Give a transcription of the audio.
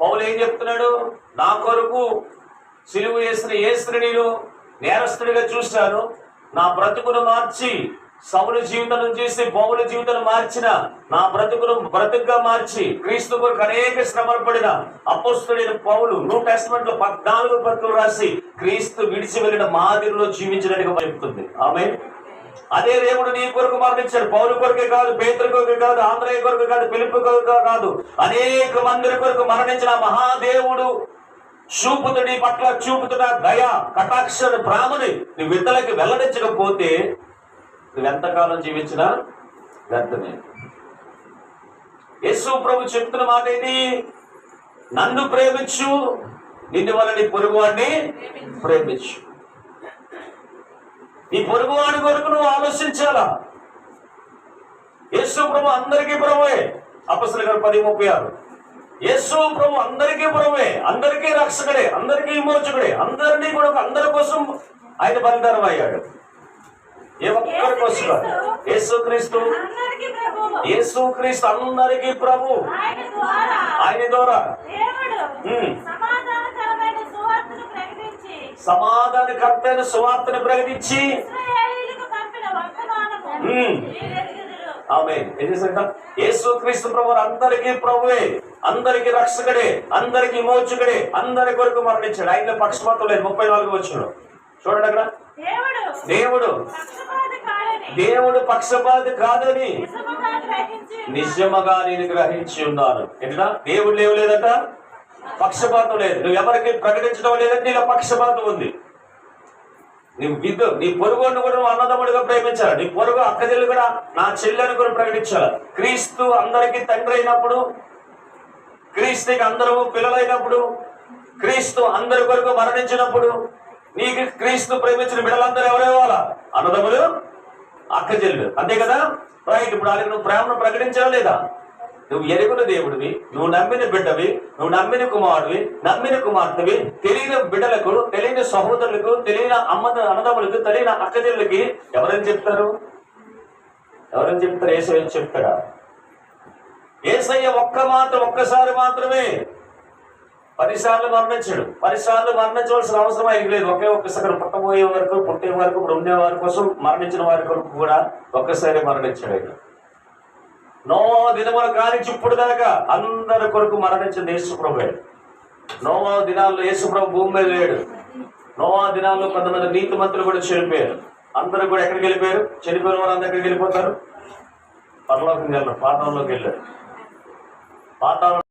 పౌలు ఏం చెప్తున్నాడు? నా కొరకు సిలువు వేసిన ఏ శ్రేణిలో నేరస్తుడిగా చూశాను. నా బ్రతుకును మార్చి సౌలు జీవితం చేసి పౌల జీవితం మార్చిన నా బ్రతుకును బ్రతుకుగా మార్చి క్రీస్తు కొరకు అనేక శ్రమలు పడిన అపోస్తుడైన పౌలు న్యూ టెస్ట్మెంట్లో పద్నాలుగు పత్రులు రాసి క్రీస్తు విడిచి వెళ్ళిన మాదిరిలో జీవించడానికి చెప్తుంది ఆమె అదే దేవుడు నీ కొరకు మరణించాడు. పౌరు కొరకే కాదు పేతురు కొరకు కాదు ఆంధ్రయ్య కొరకు కాదు పిలుపు కొరకు కాదు. అనేక మందిరి కొరకు మరణించిన మహాదేవుడు చూపుతుడి పట్ల చూపుతున్న దయ కటాక్ష ప్రాముని నీ విత్తలకి వెల్లడించకపోతే నువ్వు ఎంతకాలం జీవించినా వ్యర్థమే. యేసు ప్రభు చెప్తున్న మాట ఏంటి నన్ను ప్రేమించు నిన్ను వల్ల నీ పొరుగువాడిని ప్రేమించు. నీ పొరుగువాడి కొరకు నువ్వు ఆలోచించాలా? యేసు ప్రభు అందరికీ ప్రభువే. అపసల గారు పది ముప్పై ఆరు. యేసు ప్రభు అందరికీ ప్రభువే. అందరికీ రక్షకుడే అందరికీ విమోచకుడే. అందరినీ కూడా అందరి కోసం ఆయన బలిదానం అయ్యాడు. ఏ ఒక్కరి కోసం కాదు. యేసుక్రీస్తు అందరికీ ప్రభువు యేసుక్రీస్తు అందరికీ ప్రభు. ఆయన ద్వారా. సమాధానకర్తైన సువార్తను ప్రకటించి. ఆమె ఏం చేశాక యేసు క్రీస్తు ప్రభు అందరికీ ప్రభువే అందరికీ రక్షకుడే అందరికీ మోచుకుడే అందరి కొరకు మరణించాడు. ఆయన పక్షపాతం లేదు. ముప్పై నాలుగు వచ్చిన చూడండి అక్కడ. దేవుడు దేవుడు. పక్షపాతి కాదని నిజముగా నేను గ్రహించి ఉన్నాను. ఏంటా దేవుడు లేవు లేదట పక్షపాతం లేదు. నువ్వు ఎవరికి ప్రకటించడం లేదంటే నీలో పక్షపాతం ఉంది. నీ విద్య నీ పొరుగుని కూడా నువ్వు అన్నదమ్ముడిగా ప్రేమించాలి? నీ పొరుగు అక్కజల్లు కూడా నా చెల్లెని కూడా ప్రకటించాలి? క్రీస్తు అందరికీ తండ్రి అయినప్పుడు క్రీస్తుకి అందరూ పిల్లలైనప్పుడు క్రీస్తు అందరి కొరకు మరణించినప్పుడు నీకు క్రీస్తు ప్రేమించిన బిడ్డలందరూ ఎవరేవాలా అన్నదమ్ములు అక్కజల్లు అంతే కదా? రైట్. ఇప్పుడు వాళ్ళకి నువ్వు ప్రేమను ప్రకటించడం లేదా? నువ్వు ఎరుగున దేవుడివి నువ్వు నమ్మిన బిడ్డవి నువ్వు నమ్మిన కుమారుడివి నమ్మిన కుమార్తెవి తెలియని బిడ్డలకు తెలియని సహోదరులకు తెలియని అమ్మ అన్నదమ్ములకు తెలియని అక్కజల్లుకి ఎవరని చెప్తారు? ఎవరని చెప్తారు? ఏసై చెప్తాడా? ఏసయ్య ఒక్క మాత్రం ఒక్కసారి మాత్రమే. పదిసార్లు మరణించాడు. పదిసార్లు మరణించవలసిన అవసరం ఆయనకి లేదు. ఒకే ఒక్కసారి పుట్టబోయే వరకు పుట్టే వరకు ఇప్పుడు ఉండే వారి కోసం మరణించిన వారి కొరకు కూడా ఒక్కసారి మరణించాడు ఆయన. నోవా దినముల కానించి ఇప్పుడు దాకా అందరి కొరకు మరణించిన యేసుప్రభు నోవా దినాల్లో యేసుప్రభు భూమి మీద లేడు. నోవా దినాల్లో కొంతమంది నీతి మంత్రులు కూడా చనిపోయారు. అందరూ కూడా ఎక్కడికి వెళ్ళిపోయారు? చనిపోయిన వారు అందరు వెళ్ళిపోతారు? పరలోకం వెళ్ళారు పాతాళంలోకి వెళ్ళారు. పాతాళం